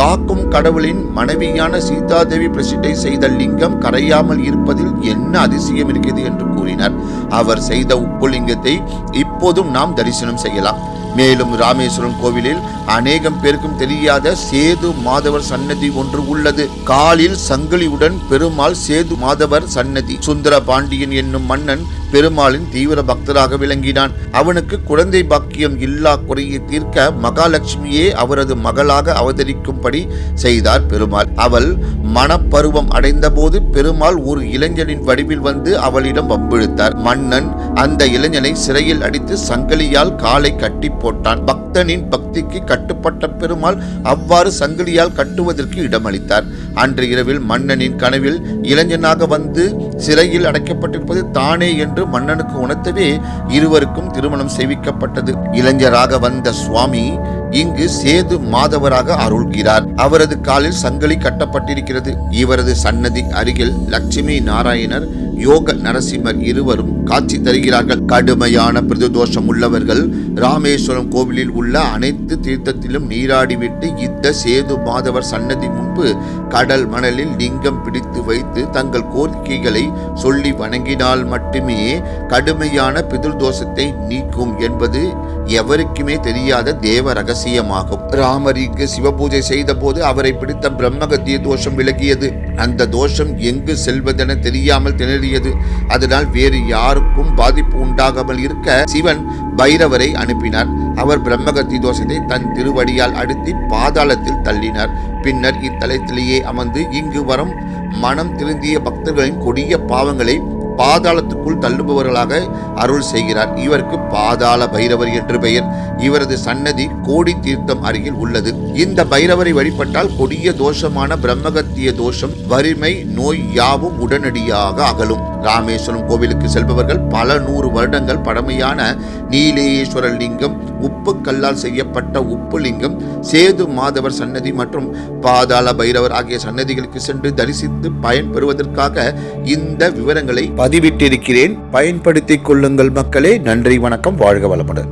காக்கும் கடவுளின் மனைவியான சீதாதேவி பிரசிட்டை செய்த லிங்கம் கரையாமல் இருப்பதில் என்ன அதிசயம் இருக்கிறது என்று கூறினார். அவர் செய்த உப்புலிங்கத்தை இப்போதும் நாம் தரிசனம் செய்யலாம். மேலும் ராமேஸ்வரம் கோவிலில் அநேகம் பேருக்கும் தெரியாத சேது மாதவர் சன்னதி ஒன்று உள்ளது. காலில் சங்கிலியுடன் பெருமாள் சேது மாதவர் சன்னதி. சுந்தர பாண்டியன் என்னும் மன்னன் பெருமாளின் தீவிர பக்தராக விளங்கினான். அவனுக்கு குழந்தை பாக்கியம் இல்லா குறையை தீர்க்க மகாலட்சுமியே அவரது மகளாக அவதரிக்கும்படி செய்தார் பெருமாள். அவள் மனப்பருவம் அடைந்தபோது பெருமாள் ஒரு இளைஞனின் வடிவில் வந்து அவளிடம் வம்பிழுத்தார். மன்னன் அந்த இளைஞனை சிறையில் அடித்து சங்கிலியால் காலை கட்டி போட்டான். பக்தனின் பக்திக்கு கட்டுப்பட்ட பெருமாள் அவ்வாறு சங்கிலியால் கட்டுவதற்கு இடமளித்தார். அன்று இரவில் மன்னனின் கனவில் இளைஞனாக வந்து சிறையில் அடைக்கப்பட்டிருப்பது தானே என்று மன்னனுக்கு உணர்த்தவே இருவருக்கும் திருமணம் செய்விக்கப்பட்டது. இளைஞராக வந்த சுவாமி இங்கு சேது மாதவராக அருள்கிறார். அவரது காலில் சங்கிலி கட்டப்பட்டிருக்கிறது. இவரது சன்னதி அருகில் லட்சுமி நாராயணர் யோக நரசிம்மர் இருவரும் காட்சி தருகிறார்கள். கடுமையான பிரதுதோஷம் உள்ளவர்கள் ராமேஸ்வரம் கோவிலில் உள்ள அனைத்து தீர்த்தத்திலும் நீராடிவிட்டு இந்த சேது மாதவர் சன்னதி முன்பு கடல் மணலில் லிங்கம் பிடித்து வைத்து தங்கள் கோரிக்கைகளை சொல்லி வணங்கினால் மட்டுமே கடுமையான பிதுர்தோஷத்தை நீக்கும் என்பது எவருக்குமே தெரியாத தேவ ரகசியமாகும். ராமர் இங்கு சிவபூஜை செய்த போது அவரை பிடித்த பிரம்மகத்திய தோஷம் விலகியது. அந்த தோஷம் எங்கு செல்வதென தெரியாமல் திணறியது. அதனால் வேறு யாருக்கும் பாதிப்பு உண்டாகாமல் இருக்க சிவன் பைரவரை அனுப்பினார். அவர் பிரம்மகத்தி தோஷத்தை தன் திருவடியால் அடுத்தி பாதாளத்தில் தள்ளினார். பின்னர் இத்தலத்திலேயே அமர்ந்து இங்கு வரும் மனம் திருந்திய பக்தர்களின் கொடிய பாவங்களை பாதாளத்துக்குள் தள்ளுபவர்களாக அருள் செய்கிறார். இவருக்கு பாதாள பைரவர் என்று பெயர். இவரது சன்னதி கோடி தீர்த்தம் அருகில் உள்ளது. இந்த பைரவரை வழிபட்டால் கொடிய தோஷமான பிரம்மகத்திய தோஷம் வறுமை நோய் யாவும் உடனடியாக அகலும். ராமேஸ்வரம் கோவிலுக்கு செல்பவர்கள் பல நூறு வருடங்கள் பழமையான நீலேஸ்வரர் லிங்கம் உப்பு கல்லால் செய்யப்பட்ட உப்பு லிங்கம் சேது மாதவர் சன்னதி மற்றும் பாதாள பைரவர் ஆகிய சன்னதிகளுக்கு சென்று தரிசித்து பயன்பெறுவதற்காக இந்த விவரங்களை பதிவிட்டிருக்கிறேன். பயன்படுத்திக் கொள்ளுங்கள் மக்களே. நன்றி வணக்கம். வாழ்க வளமுடன்.